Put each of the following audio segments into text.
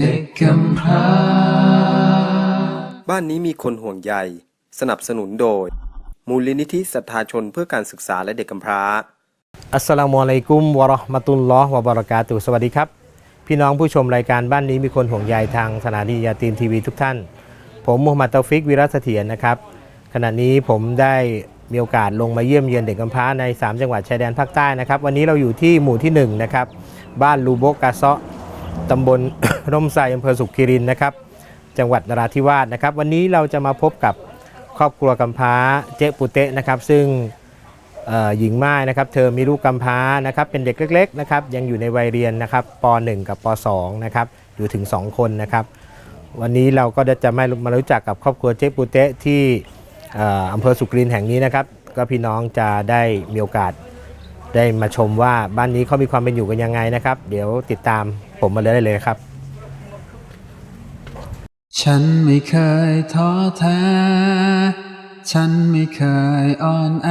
เด็กกำพร้า บ้านนี้มีคนห่วงใย สนับสนุนโดย มูลนิธิศรัทธาชนเพื่อการศึกษาและเด็กกำพร้า อัสสลามุอะลัยกุมวะเราะห์มะตุลลอฮ์วะบะเราะกาตุฮ์สวัสดีครับ พี่น้องผู้ชมรายการบ้านนี้มีคนห่วงใยทางสถานียาตีนทีวีทุกท่าน ผมมูฮัมหมัดเตาฟิกวิรัตเสถียรนะครับ ขณะนี้ผมได้มีโอกาสลงมาเยี่ยมเยียนเด็กกำพร้าใน 3 จังหวัดชายแดนภาคใต้นะครับ วันนี้เราอยู่ที่หมู่ที่1นะครับ บ้านลูโบกกาเซาะ ตำบลร่มไทรอำเภอสุขคีรินนะครับ จังหวัดนราธิวาสนะครับ วันนี้เราจะมาพบกับครอบครัวกำพร้าเจ๊ปุเตะนะครับ ซึ่งหญิงม่ายนะครับ เธอมีลูกกำพร้านะครับ เป็นเด็กเล็ก ๆ นะครับ ยังอยู่ในวัยเรียนนะครับป .1 กับป .2 นะครับ อยู่ถึง 2 คนนะครับ วันนี้เราก็จะมามารู้จักกับครอบครัวเจ๊ปูเตะที่อำเภอสุกรินแห่งนี้นะครับ ก็พี่น้องจะได้มีโอกาส ได้มาชมว่าบ้านนี้เขามีความเป็นอยู่กันยังไงนะครับ เดี๋ยวติดตามผมมาเลยได้เลยครับ ฉันไม่เคยท้อแท้ ฉันไม่เคยอ่อนแอ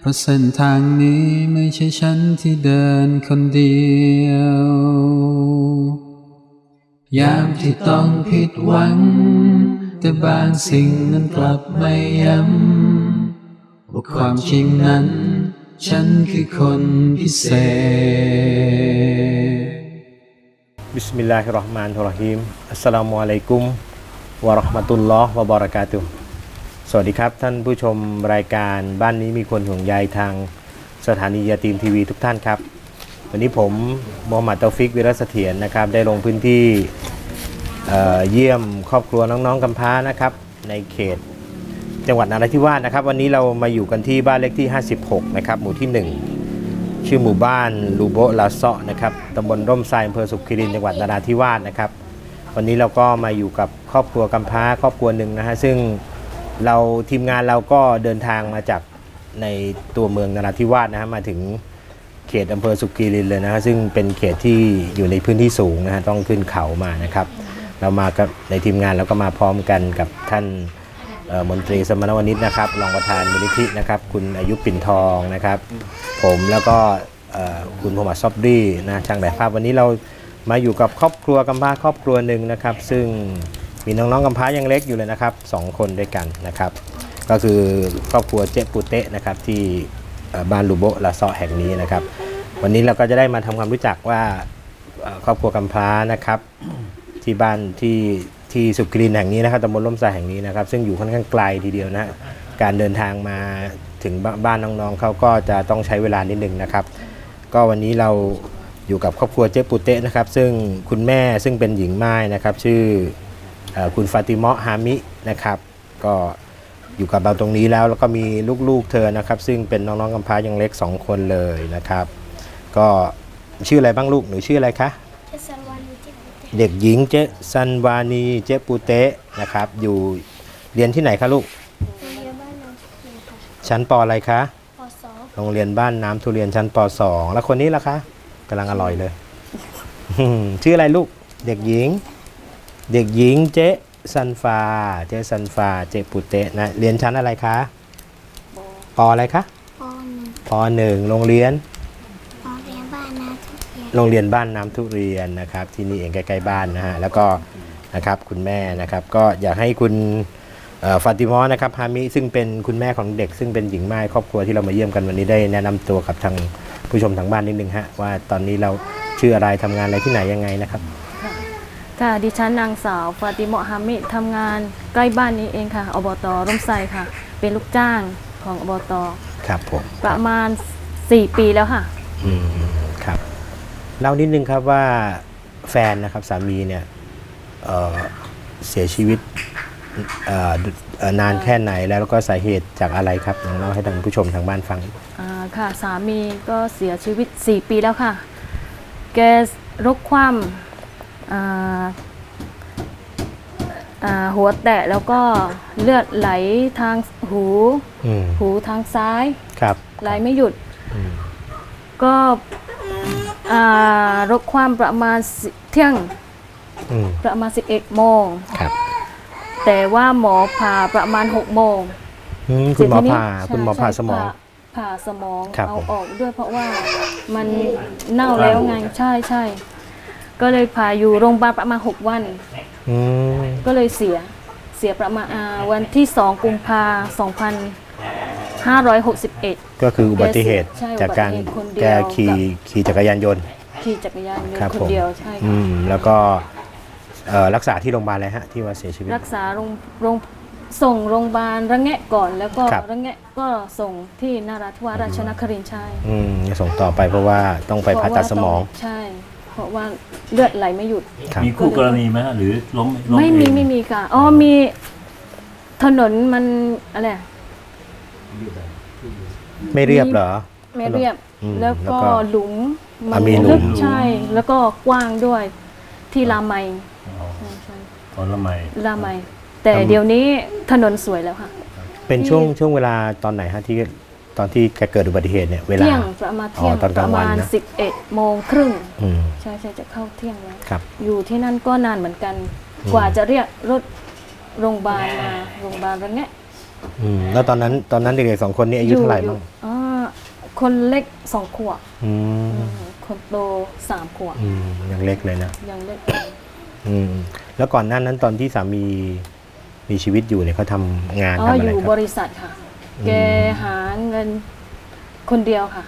เพราะเส้นทางนี้ไม่ใช่ฉันที่เดินคนเดียว ยามที่ต้องผิดหวัง แต่บางสิ่งนั้นกลับไม่ย้ำว่าความจริงนั้น ฉันคือคนพิเศษ บิสมิลลาฮิรเราะห์มานิรเราะฮีมอัสสลามุอะลัยกุมวะเราะห์มะตุลลอฮ์วะบะเราะกาตุฮ์สวัสดีครับ ท่านผู้ชมรายการบ้านนี้มีคนห่วงใยทางสถานียาตีมทีวีทุกท่านครับ วันนี้ผมมูฮัมหมัดเตาฟิกวิรัตเถียรนะครับ ได้ลงพื้นที่เอ่อเยี่ยมครอบครัวน้องๆกำพร้านะครับ ในเขต จังหวัดนราธิวาสนะครับ วันนี้เรามาอยู่กันที่บ้านเลขที่ 56 นะครับ หมู่ที่ 1 ชื่อหมู่บ้านลูโบลาเซาะนะครับตำบลร่มทรายอำเภอสุขคีรินจังหวัดนราธิวาสนะครับ วันนี้เราก็มาอยู่กับครอบครัวกำพร้าครอบครัวหนึ่งนะฮะซึ่งเราทีมงานเราก็เดินทางมาจากในตัวเมืองนราธิวาสนะฮะมาถึงเขตอำเภอสุขคีรินเลยนะฮะซึ่งเป็นเขตที่อยู่ในพื้นที่สูงนะฮะต้องขึ้นเขามานะครับ เรามากับในทีมงานเราก็มาพร้อมกันกับท่าน มนตรีสมณวณิชนะครับรองประธานมูลนิธินะครับคุณอายุปิ่นทองนะครับ ผมแล้วก็เอ่อคุณพมัดซอบดี้นะช่างถ่ภาพวันนี้เรามาอยู่กับครอบครัวกำพร้าครอบครัวหนึ่งนะครับ ซึ่งมีน้องๆกำพร้ายังเล็กอยู่เลยนะครับสองคนด้วยกันนะครับ ก็คือครอบครัวเจ๊ปูเตะนะครับที่บ้านลูโบลาซอแห่งนี้นะครับ วันนี้เราก็จะได้มาทำความรู้จักว่าครอบครัวกำพร้านะครับที่บ้านที่ ที่สุกรีนแห่งนี้นะครับตำบลล่มทรายแห่งนี้นะครับ ซึ่งอยู่ค่อนข้างไกลทีเดียวนะการเดินทางมาถึงบ้านน้องๆเขาก็จะต้องใช้เวลานิดนึงนะครับ ก็วันนี้เราอยู่กับครอบครัวเจ๊ปุเตะนะครับ ซึ่งคุณแม่ซึ่งเป็นหญิงม่ายนะครับ ชื่ออคุณฟาติมะฮามินะครับ ก็อยู่กับเราตรงนี้แล้วแล้วก็มีลูกๆเธอนะครับ ซึ่งเป็นน้องๆกำพร้ายังเล็กสองคนเลยนะครับ ก็ชื่ออะไรบ้างลูกหนูชื่ออะไรคะเทศ เด็กหญิงเจซันวานีเจปูเตะนะครับ อยู่เรียนที่ไหนคะลูก โรงเรียนบ้านน้ำทุเรียนค่ะชั้นปอะไรคะ ปสองโรงเรียนบ้านน้ำทุเรียนชั้นป .2 แล้วคนนี้ล่ะคะกำลังอร่อยเลย ชื่ออะไรลูก เด็กหญิง เด็กหญิงเจซันฟา เจซันฟา เจปูเตะนะ เรียนชั้นอะไรคะปอะไรคะปหนึ่งปหนึ่งโรงเรียน โรงเรียนบ้านน้ำทุเรียนนะครับ ที่นี่เองใกล้ๆบ้านนะฮะแล้วก็นะครับคุณแม่นะครับ ก็อยากให้คุณเอ่อฟาติมอนะครับฮามิซึ่งเป็นคุณแม่ของเด็ก ซึ่งเป็นหญิงม่ายครอบครัวที่เรามาเยี่ยมกันวันนี้ได้แนะนำตัวกับทางผู้ชมทางบ้านนิดนึงฮะว่าตอนนี้เราชื่ออะไรทำงานอะไรที่ไหนยังไงนะครับค่ะดิฉันนางสาวฟาติโมะฮามิทำงานใกล้บ้านนี้เองค่ะอบตร่มไทรค่ะ เป็นลูกจ้างของอบตครับผมประมาณ 4 ปีแล้วค่ะ อืมครับ เล่านิดนึงครับว่าแฟนนะครับสามีเนี่ยเอ่อเสียชีวิตเอ่อเอ่อนานแค่ไหนแล้วแล้วก็สาเหตุจากอะไรครับลองเล่าให้ทางผู้ชมทางบ้านฟัง อ่าค่ะสามีก็เสียชีวิต 4 ปีแล้วค่ะ แกรกความอ่าอ่าหัวแตะแล้วก็เลือดไหลทางหู อืมหูทางซ้าย ครับไหลไม่หยุด อืมก็ อ่ารกความประมาณสิเที่ยงอืมประมาณ 11โมง ครับแต่ว่าหมอผ่าประมาณ6โมงอืมคุณหมอเสร็จทีนี้ผ่าใช่คุณหมอผ่าใช่สมอง ผ่ผ่าสมองครับเอาผม ออกด้วยเพราะว่ามันเน่าแล้วไงใช่ใช่ก็เลยพาอยู่โรงพยาบาลประมาณ 6 วัน อืมก็เลยเสียเสียประมาณอ่าวันที่ 2 กุมภา 2561 ก็คืออุบัติเหตุใช่จากการอุบัติเหตุคนเดียวแกขี่ขี่จักรยานยนต์ ขี่จักรยานยนครับต์คผนมเดียวใช่อืค่ะมแล้วก็เอ่อรักษาที่โรงพยาบาลอะไรฮะที่ว่าเสียชีวิต รักษาโรงโรงส่งโรงพยาบาลระแงะก่อนแล้วก็ครับ ระแงะก็ส่งที่นาราธิวาสราชนครินทร์ใช่อืมจะส่งต่อไปเพราะว่าต้องไปผ่าตัดสมองใช่ เพราะว่าเลือดไหลไม่หยุด ครับ มีคู่กรณีไหมฮะหรือล้มล้มไม่มีเอง ไม่มีค่ะ อ๋อมีถนนมันอะไรอะ ไม่เรียบเหรอ ไม่เรียบ อืมแล้วก็แล้วก็หลุมอะมีหลุม ลึกใช่ แล้วก็กว้างด้วยที่ลามัยอ๋อใช่ใช่ตอนละไมลามัยแต่เดี๋ยวนี้ถนนสวยแล้วค่ะ เป็นช่วงช่วงเวลาตอนไหนฮะที่ตอนที่แกเกิดอุบัติเหตุเนี่ยเวลา เที่ยงประมาณเที่ยงอ๋อตอนกปลางระวันมาณนะ11โมงครึ่งอืมใช่ใช่จะเข้าเที่ยงแล้ว ครับ อยู่ที่นั่นก็นานเหมือนกันอืมกว่าจะเรียกรถโรงพยาบาลมาโรงพยาบาลระแงะ อืมแล้วตอนนั้นตอนนั้นเด็กๆสองคนนี้อายุเท่าไหร่บ้างอ่าคนเล็กสองขวบอืมอืมคนโตสามขวบอืมยังเล็กเลยนะยังเล็กอืมแล้วก่อนหน้านั้นตอนที่สามีมีชีวิตอยู่เนี่ยเขาทำงานอ๋อทำอะอไรยู่ครับบริษัทค่ะ แกหาเงินคนเดียวค่ะ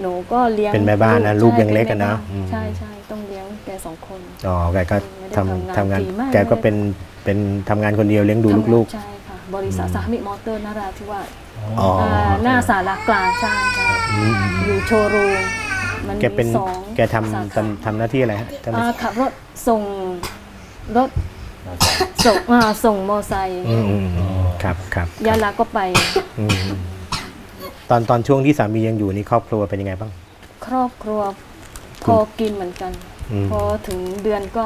หนูก็เลี้ยงเป็นแม่บ้านนะลูกใช่ยังเล็กอะนะป็แม่บ้าอืมใช่ใช่ต้องเลี้ยงแกสองคน อ๋อแกก็ไม่ได้ทำทำงานทำงาน ดีมากแกก็เป็นเป็นทำงานคนเดียวเลี้ยงดูลูก ใช่ค่ะ บริษัทอืมสหมิตมอเตอร์นาราธิวาสๆอ๋ออาหน้าสารากลางใช่ใช่อืมอยู่โชว์รูมมันแกเป็นมีสองแกทำสาขาทำทำหน้าที่อะไรฮะท่าน อ่าขับรถส่งรถส่งอ่าส่งมอไซค์อืมอืมอืมครับครับยาลาก็ไปอืมตอนตอนช่วงที่สามียังอยู่นี่ครอบครัวเป็นยังไงบ้าง ครอบครัวพอกินเหมือนกัน อืม พอถึงเดือนก็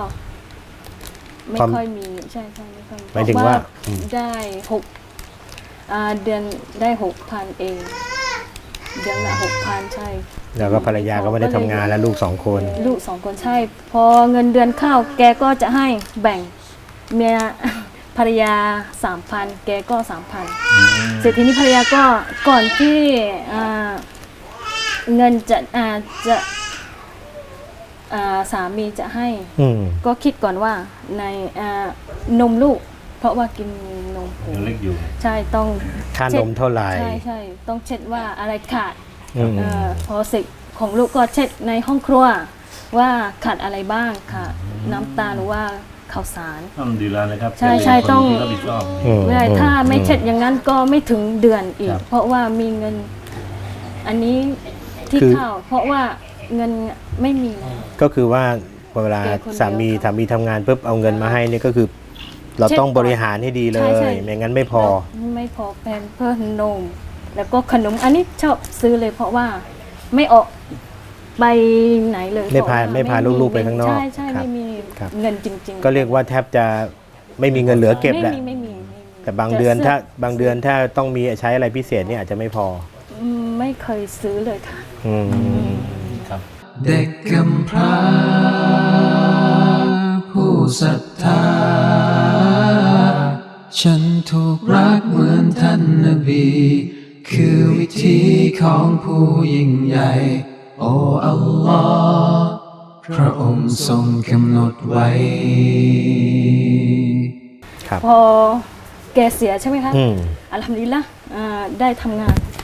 ไม่ความค่อยมีใช่ใช่ไม่ค่อยหมายถึงว่าอืม ได้หกอ่าเดือนได้หกพันเอง เดือนละหกพันใช่ แล้วก็ภรรยาก็ไม่ได้ทำงานแล้วลูกสองคน ลูกสองคนใช่ พอเงินเดือนเข้าแกก็จะให้แบ่งเมีย ภรรยาสามพันแกก็สามพันเสร็จทีนี้ภรรยาก็ก่อนที่อ่าเงินจะอ่าจะอ่า สามีจะให้ อืม ก็คิดก่อนว่าในอ่านมลูก เพราะว่ากินนมผงยังเล็กอยู่ ใช่ต้องค่านมเท่าไหร่ ใช่ใช่ต้องเช็ดว่าอะไรขาดอืม เออพอเสร็จของลูกก็เช็ดในห้องครัว ว่าขาดอะไรบ้างค่ะ น้ำตาลหรือว่าข้าวสาร ต้องดีแล้วนะครับใช่ใช่ต้องเป็นคนที่รับผิดชอบ อืม ไม่ได้ถ้าไม่เช็ดอย่างนั้นก็ไม่ถึงเดือนอีคกรับ เพราะว่ามีเงิน อันนี้ที่คือ เข้าเพราะว่า เงินไม่มีแล้ว ก็คือว่าเวลาแกคนเดียวสามีค่ะสามีทำงานปุ๊บเอาเงินมาให้นี่ก็คือ เราเช็ดต้องบริหารให้ดีเลใช่ใช่ยไม่งั้นไม่พอ ไม่พอแพนเพื่อนม แล้วก็ขนมอันนี้ชอบซื้อเลยเพราะว่าไม่ออกไปไหนเลยไม่พาเพระว่ไม่พาลูกๆไปข้างนอกใช่ใช่ครับไม่มีครับ เงินจริงๆก็เรียกว่าแทบจะไม่มีเงินเหลือเก็บแหละไม่มีไม่มีไม่มีแต่บางเดือนถ้าบางเดือนถ้าต้องมีใช้อะไรพิเศษนี่อาจจะไม่พออืมไม่เคยซื้อเลยค่ะ อืมครับ เด็กกำพร้า ผู้ศรัทธา ฉันถูกรักเหมือนท่านนบี คือวิธีของผู้ยิ่งใหญ่ โอ้อัลลอฮ์พระองค์ทรงกำหนดไว้ ครับ พอแกเสียใช่ไหมคะอืม อัลฮัมดุลิลละอ่าได้ทำงานอืม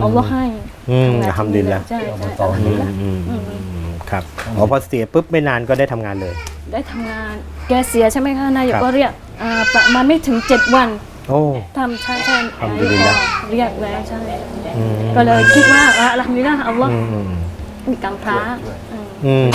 เอาลอฮ์ให้อืมทำงานอัลฮัมดุลิลละใช่ใช่อบตอัลฮัมดุลิลละอืมอืมอืมครับอ๋อพอเสียปุ๊บไม่นานก็ได้ทำงานเลย ได้ทำงานแกเสียใช่ไหมคะนายกครับ ก็เรียกอ่าประมาณไม่ถึงเจ็ดวันโอ้ ทำใช่ใช่อัลฮัมดุลิลละเรียกแล้วใช่อืมก็เลยคิดว่าอะอัลฮัมดุลิลละอัลลอฮ์ อืมอืม มีกำพร้าอืมอืม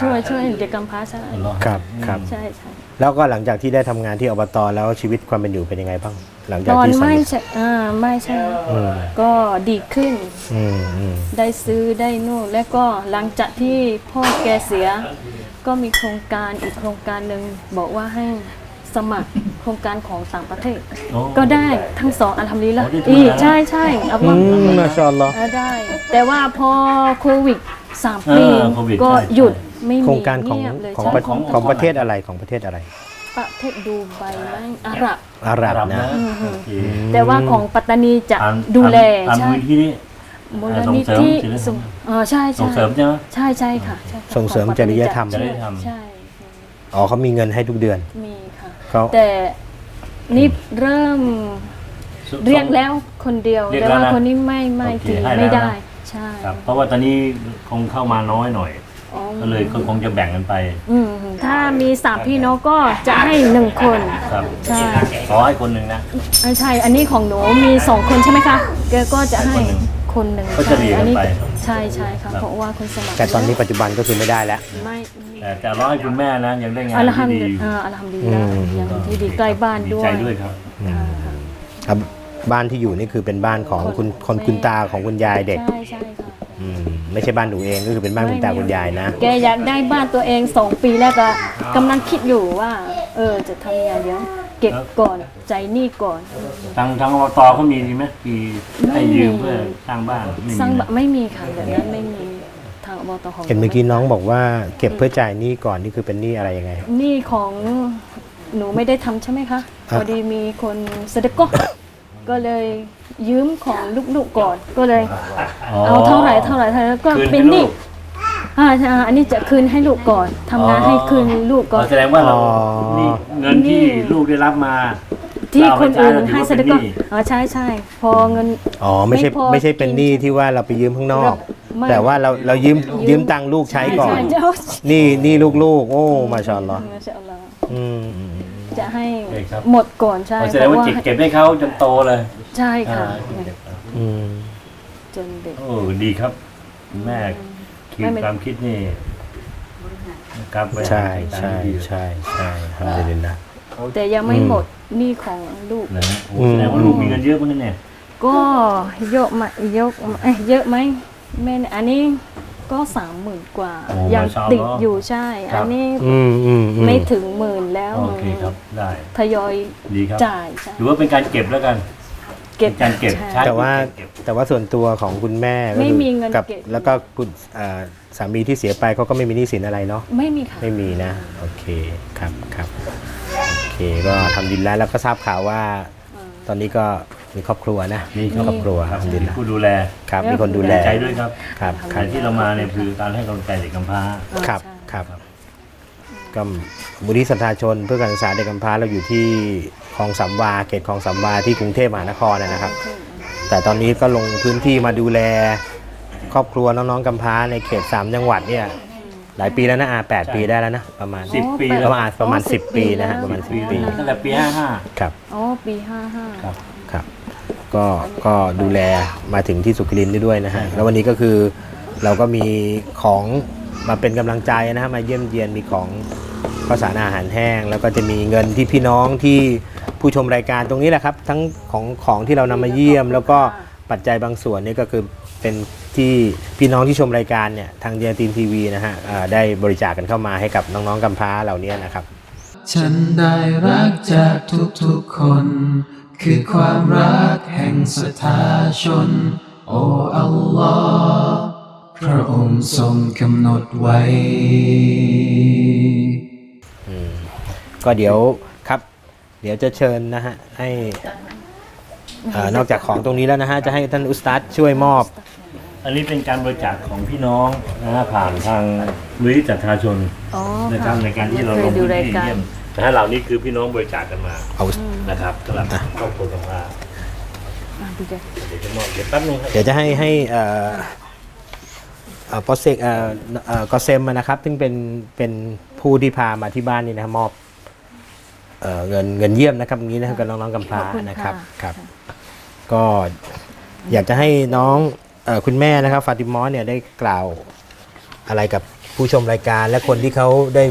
ช่วยช่วยเด็กกำพร้าใช่อัลลอฮ์ครับครับ ใช่ใช่แล้วก็หลังจากที่ได้ทำงานที่อบตแล้วชีวิตความเป็นอยู่เป็นยังไงบ้าง หลังจากตอนที่สาไม่มีใช่อ่าไม่ใช่ อืมก็ดีขึ้นอืมอืมได้ซื้อได้นู่นแล้วก็หลังจากที่พ่อแกเสีย ก็มีโครงการอีกโครงการหนึ่งบอกว่าให้ สมัครโครงการของต่างประเทศ โอ้ก็ได้ทั้งสองอัลฮัมดุลิลละอ๋อได้ทำงานอีกใช่ใช่อัลลอฮ์อืมมาชาอัลลอฮ์ เออได้ แต่ว่าพอโควิดสามปีอ่าโควิดก็ใช่ หยุดไม่มีโครงการของเงียบเลยของใช่ประของของประเทศอะไรของประเทศอะไรประเทศดูไบมั้งอาหรับ อาหรับอาหรับนะนะ โอเคแต่ว่าของปัตตานีจะอ่านดูแลอ่านใช่มือที่นี่ มูลนิธิส่งเออใช่ใช่ส่งเสริมใช่ไหม ใช่ใช่ค่ะใช่ค่ะส่งเสริมจริยธรรม ใช่จริยธรรมใช่อ๋อเขามีเงินให้ทุกเดือน มีค่ะ เขาแต่นี่เริ่มส่งเรียกแล้วคนเดียว เรียกแต่แล้วว่านะคนนี้ไม่ไม่โอเคถึงให้แล้วไม่ได้นะใช่ครับ เพราะว่าตอนนี้คงเข้ามาน้อยหน่อย อ๋อก็เลยก็คงจะแบ่งกันไปอืมถ้ามีสามพี่น้องก็จะให้หนึ่งคน ครับใช่ ขอให้คนหนึ่งนะ อ่าใช่ อันนี้ของหนูมีสองคนใช่ไหมคะแกก็จะให้คนหนึ่ง ก็จะเรียงอักันนี้ไป ใช่ใช่ค่ะเพราะว่าคนสมัครแต่ตอนนี้ปัจจุบันก็คือไม่ได้แล้ว ไม่แต่จะร้อยคุณแม่นะยังได้งานอัลฮัมที่ดุดีลิลลาห์อัลฮัมดุลิลลาห์อืมอย่างที่ดีใกล้บ้านด้วยใจด้วยครับค่ะค่ะครับ บ้านที่อยู่นี่คือเป็นบ้านของคุณคนคุณตาของคุณยายเด็กใช่ใช่ค่ะอืมไม่ใช่บ้านหนูเองก็คือเป็นบ้านคุณตาคุณยายนะ แกอยากได้บ้านตัวเองสองปีแล้วก็กำลังคิดอยู่ว่า เออจะทำยังไงเดี๋ยว เก็บก่อนใจหนี้ก่อนทางทางอบตเขามีไหมมีให้ยืมเพื่อสร้างบ้านไม่มีสร้างนะแบบไม่มีค่ะแบบนั้นไม่มีทางอบตของเห็นเมื่อกี้น้องบอกว่าเก็บเพื่อจ่ายหนี้ก่อนนี่คือเป็นหนี้อะไรยังไง หนี่ของหนูไม่ได้ทำใช่ไหมคะครัพบอดีมีคนเสด็จก็ ก็เลยยืมของลูกๆก่อนก็เลย เอาเท่าไหร่เท่าไหร่เท่าไหร่แล้วก็คืนเป็นให้หลูนี้ก อ่าใช่อันนี้จะคืนให้ลูกก่อนทำงานให้คืนลูกก่อน แสดงว่าเราอ๋อ นี่เงินที่ลูกได้รับมา ที่เราคนไม่ใช้อื่นเราถือให้ว่าเสด็จเป็นก็หนี้ อ๋อใช่ใช่พอเงิน อ๋อไม่ใช่ไม่พอไม่ใช่เป็นกินหนี้ที่ว่าเราไปยืมข้างนอก ไม่ แต่ว่าเราเรายืมยืมตังค์ลูกใช้ก่อนใช่เจ้านี่นี่ลูกๆ โอ้มาชาอัลลอฮ์มาชาอัลลอฮ์อืมอืมจะให้ใช่ครับ หมดก่อนใช่แสดงว่าเพระจิตเก็บให้เขาจนโตเลยใช่ค่ะอ่าอืมจนเด็ก โอ้ดีครับคุณแม่ คิดไม่ไม่ความคิดนี่นะครับไว้ใช่ตามใช่ที่ดีใช่ใช่ทำได้นะ แต่ยังไม่อืม หมดหนี้ของลูก นะโอ้แสดงว่าลูกมีเงินเยอะเหมือนกันเนี่ยก็เยอะไหมเยอะเอ้ยเยอะไหมแม่เนี่ยอันนี้ก็สามหมื่นกว่าโอ้ยังมาชาอัลลอฮ์ติดอยู่ใช่ครัอับนนี้อืมอืมอืม ไม่ถึงหมื่นแล้วโอเคครับได้ ทยอยดีครับ จ่ายใช่ หรือว่าเป็นการเก็บแล้วกัน เก็บเป็นการเก็บใช่ใช้แต่ว่าเก็บแต่ว่าส่วนตัวของคุณแม่ก็ไม่คือมีเงินกับเก็บ แล้วก็คุณอ่าสามีที่เสียไปเขาก็ไม่มีหนี้สินอะไรเนาะไม่มีค่ะ ไม่มีนะโอเคครับครับโอเคก็ทำดินแล้วแล้วก็ทราบข่าวว่าตอนนี้ก็มีครอบครัวนะมีครอบครัวครับทำดินแล้วผู้ดูแลครับมีคนดูแลดีใจด้วยครับครับคการับรที่เรามาเนี่ยคือการให้กำลังใจเด็กกำพร้าอ่าครับใช่ครับก็มูลนิธิสัทธาชนเพื่อการศึกษาเด็กกำพร้าเราอยู่ที่ คลองสามวาเขตคลองสามวาที่กรุงเทพมหานครนะนะครับ แต่ตอนนี้ก็ลงพื้นที่มาดูแล ครอบครัวน้องๆกำพร้าในเขต 3 จังหวัดเนี่ยหลายปีแล้วนะอาแปดปีได้แล้วนะประมาณสิบปีประมาณประมาณอ๋อสิบปีนะฮะแล้วประมาณปี10ปี ตั้งแต่ปีห้าห้าครับอ๋อปีห้าห้าครับครับ ก็ก็ดูแลมาถึงที่สุขิรินทร์ได้ด้วยนะฮะแล้ววันนี้ก็คือเราก็มีของมาเป็นกำลังใจนะฮะมาเยี่ยมเยียนมีของข้าวสารอาหารแห้ง แล้วก็จะมีเงินที่พี่น้องที่ ผู้ชมรายการตรงนี้แหละครับ ทั้งของของที่เรานำมาเยี่ยม แล้วก็ปัจจัยบางส่วนนี่ก็คือเป็นที่พี่น้องที่ชมรายการเนี่ยทางเดียตีนทีวีนะฮะอ่าได้บริจาคกันเข้ามาให้กับน้องๆกำพร้าเหล่านี้นะครับ ฉันได้รักจากทุกๆคน คือความรักแห่งศรัทธาชน โอ้อัลลอฮ์พระองค์ทรงกำหนดไว้ ก็เดี๋ยวครับ เดี๋ยวจะเชิญนะฮะให้เอ่อนอกจากของตรงนี้แล้วนะฮะจะให้ท่านอุสตัดช่วยมอบ อันนี้เป็นการบริจาคของพี่น้องนะฮะผ่านทางมูลนิธิจัดทาชนอ๋อนะครับในการที่เราเคลยงดูพื้นรายที่การเยี่ยมแต่ถ้าเหล่านี้คือพี่น้องบริจาคกันมาเอานะครับสำหรับครอบครัวกำพร้าอะดีจ้ะเดี๋ยวจะมอบเดี๋ยวแป๊บนึงครับเดี๋ยวจะให้ให้เอ่อเอ่อปอเซกเอ่อเอ่อกอเซมนะครับ ซึ่งเป็นเป็นผู้ที่พามาที่บ้านนี่นะครับมอบ เอ่อเงินเงินเยี่ยมนะครับอย่างนี้นะครับกับน้องๆกำพร้าขอบคุณนะครับค่ะครับ ก็อยากจะให้น้องเออคุณแม่นะครับ ฟาติมอสเนี่ยได้กล่าวอะไรกับผู้ชมรายการและคนที่เขาได้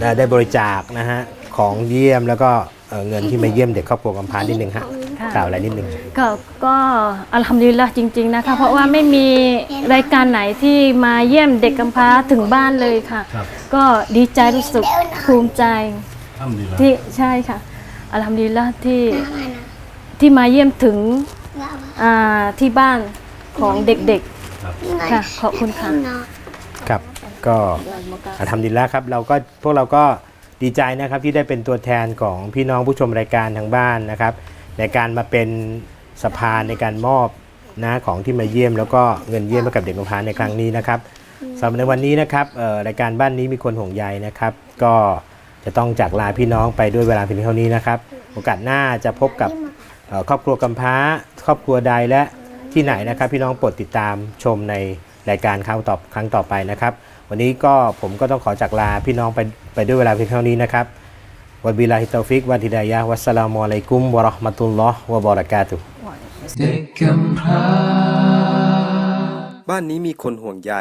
ได้ได้บริจาคนะฮะของเยี่ยมแล้วก็เอ่อเงินที่มาเยี่ยมเด็กครอบครัวกำพร้านิดนึงฮะกล่าวอะไรนิดนึงก็ก็อัลฮัมดุลิลละจริง ๆนะคะ เพราะว่าไม่มีรายการไหนที่มาเยี่ยมเด็กกำพร้าถึงบ้านเลยค่ะครับก็ดีใจรู้สึกภูมิใจ ทำดีแล้วที่ใช่ค่ะ อัลฮัมดุลิลละที่ที่มาเยี่ยมถึงอ่าที่บ้านของเด็กๆ ค่ะ ขอบคุณค่ะ ครับก็อะทำดีแล้วครับ เราก็พวกเราก็ดีใจนะครับที่ได้เป็นตัวแทนของพี่น้องผู้ชมรายการทางบ้านนะครับ ในการมาเป็นสะพานในการมอบนะของที่มาเยี่ยม แล้วก็เงินเยี่ยมให้กับเด็กกำพร้าในครั้งนี้นะครับสำหรับในวันนี้นะครับเอ่อรายการบ้านนี้มีคนห่วงใยนะครับ ก็ จะต้องจากลาพี่น้องไปด้วยเวลาเพียงเท่านี้นะครับ โอกาสหน้าจะพบกับเอ่อครอบครัวกำพร้า ครอบครัวใดและที่ไหนนะครับ พี่น้องโปรดติดตามชมในรายการครั้งต่อครั้งต่อไปนะครับ วันนี้ก็ผมก็ต้องขอจากลาพี่น้องไปไปด้วยเวลาเพียงเท่านี้นะครับวะบิลลาฮิตตอฟิกวะฮิดายะฮ์วัสสลามุอะลัยกุมวะเราะห์มะตุลลอฮ์วะบะเราะกาตุฮ์เด็กกำพร้าบ้านนี้มีคนห่วงใย